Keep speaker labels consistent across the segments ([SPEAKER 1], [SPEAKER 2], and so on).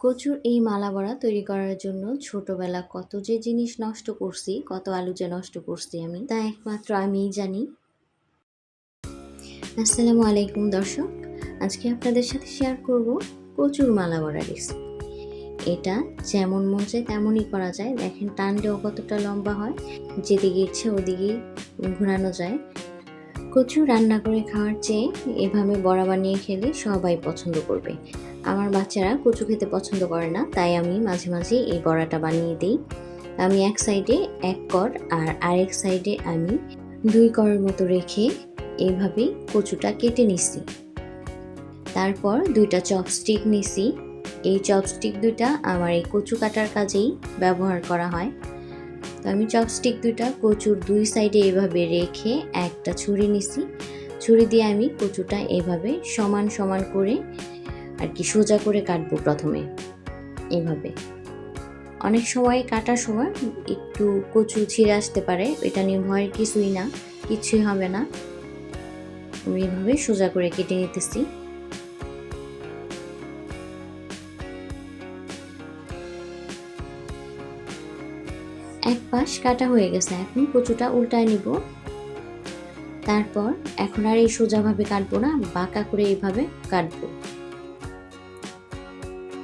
[SPEAKER 1] কচুর এই মালা বড়া তৈরি করার জন্য ছোটবেলা কত যে জিনিস নষ্ট করছি, কত আলু যে নষ্ট করছি আমি, তা একমাত্র আমিই জানি। আসসালামু আলাইকুম দর্শক, আজকে আপনাদের সাথে শেয়ার করব কচুর মালা বড়া রেসিপি এটা যেমন মন চায় তেমনই করা যায়। দেখেন, টানলেও কতটা লম্বা হয়, যেদিকে ইচ্ছে ওদিকেই ঘোরানো যায়। কচু রান্না করে খাওয়ার চেয়ে এভাবে বড়া বানিয়ে খেলে সবাই পছন্দ করবে। আমার বাচ্চারা কচু খেতে পছন্দ করে না, তাই আমি মাঝে মাঝে এই বড়াটা বানিয়ে দিই। আমি এক সাইডে এক কর আর আরেক সাইডে আমি দুই করের মতো রেখে এইভাবে কচুটা কেটে নিছি। তারপর দুইটা চপস্টিক নিছি। এই চপস্টিক দুইটা আমার এই কচু কাটার কাজেই ব্যবহার করা হয়। তো আমি চপস্টিক দুইটা কচুর দুই সাইডে এভাবে রেখে একটা ছুরি নিছি। ছুরি দিয়ে আমি কচুটা এভাবে সমান সমান করে আর কি সোজা করে কাটবো প্রথমে। এভাবে অনেক সময় কাটার সময় একটু কচু ছিঁড়ে আসতে পারে, এটা নিয়ে ভয়ের কিছুই না, কিছুই হবে না। আমি এভাবে সোজা করে কেটে নিতেছি। এক পাশ কাটা হয়ে গেছে, এখন কচুটা উল্টায় নিব। তারপর এখন আর এই সোজাভাবে কাটবো না, বাঁকা করে এইভাবে কাটবো।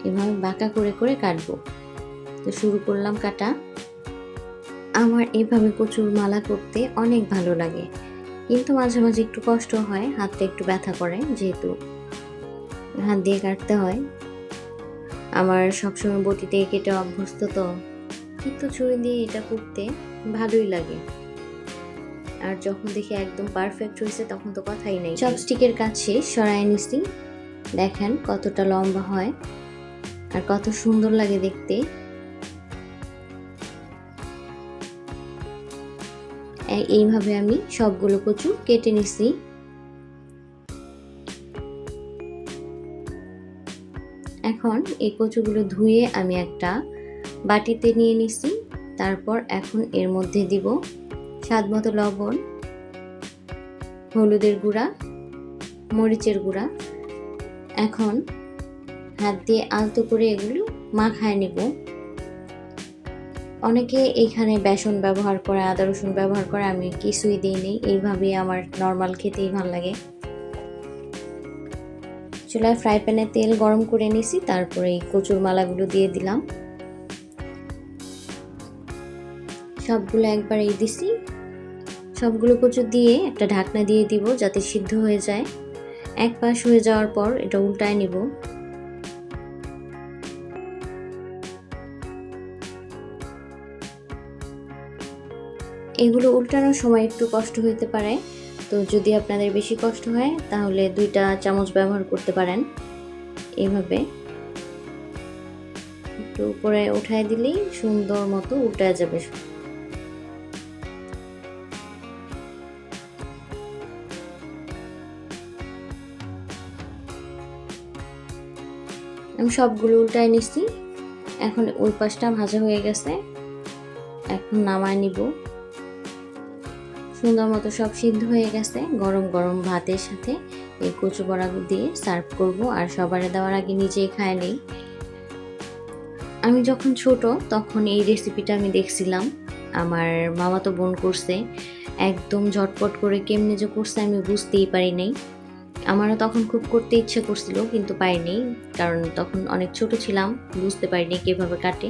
[SPEAKER 1] এভাবে বাঁকা করে করে কাটবো। তো শুরু করলাম কাটা। আমার এভাবে কচুর মালা করতে অনেক ভালো লাগে। কিন্তু মাঝে মাঝে একটু কষ্ট হয়, হাতটা একটু ব্যথা করে যেহেতু হাত দিয়ে কাটতে হয়। আমার সবসময় বটিতে কেটে অভ্যস্ত তো। কিন্তু ছুরি দিয়ে এটা করতে ভালোই লাগে। আর যখন দেখি একদম পারফেক্ট হয়েছে, তখন তো কথাই নেই। চপস্টিকের কাছে সরাই নিছি। দেখেন কতটা লম্বা হয়। আর কত সুন্দর লাগে দেখতে। এইভাবে আমি সবগুলো কচু কেটে নিছি। এখন এই কচুগুলো ধুয়ে আমি একটা বাটিতে নিয়ে নিছি। তারপর এখন এর মধ্যে দিব স্বাদ মতো লবণ, হলুদের গুঁড়া, মরিচের গুঁড়া। এখন হাত দিয়ে আলতো করে এগুলো মাখায় নেব। অনেকে এখানে বেসন ব্যবহার করে, আদা রসুন ব্যবহার করে, আমি কিছুই দিই নেই এইভাবেই আমার নর্মাল খেতেই ভালো লাগে। চুলায় ফ্রাই প্যানে তেল গরম করে নিছি, তারপরে এই কচুর মালাগুলো দিয়ে দিলাম। সবগুলো একবার এই দিছি। সবগুলো কচু দিয়ে একটা ঢাকনা দিয়ে দিব যাতে সিদ্ধ হয়ে যায়। এক পাশ হয়ে যাওয়ার পর এটা উল্টায় নিব। এগুলো উল্টানোর সময় একটু কষ্ট হতে পারে। তো যদি আপনাদের বেশি কষ্ট হয়, তাহলে দুইটা চামচ ব্যবহার করতে পারেন। এভাবে। একটু উপরে উঠায় দিলেই সুন্দর মতো উল্টায় যাবে। আমি সবগুলো উল্টায় নিচ্ছি এখন ওই পাশটা ভাজা হয়ে গেছে। এখন নামায় নিব। সুন্দর মতো সব সিদ্ধ হয়ে গেছে। গরম গরম ভাতের সাথে এই কচু বড়া দিয়ে সার্ভ করব আর সবারে দেওয়ার আগে নিজেই খায় নেই। আমি যখন ছোট তখন এই রেসিপিটা আমি দেখছিলাম। আমার মামা তো বোন করছে। একদম ঝটপট করে কেমনে যে করছে আমি বুঝতেই পারি নাই। আমারও তখন খুব করতে ইচ্ছে করছিল কিন্তু পাইনি। কারণ তখন অনেক ছোট ছিলাম, বুঝতে পারিনি কীভাবে কাটে।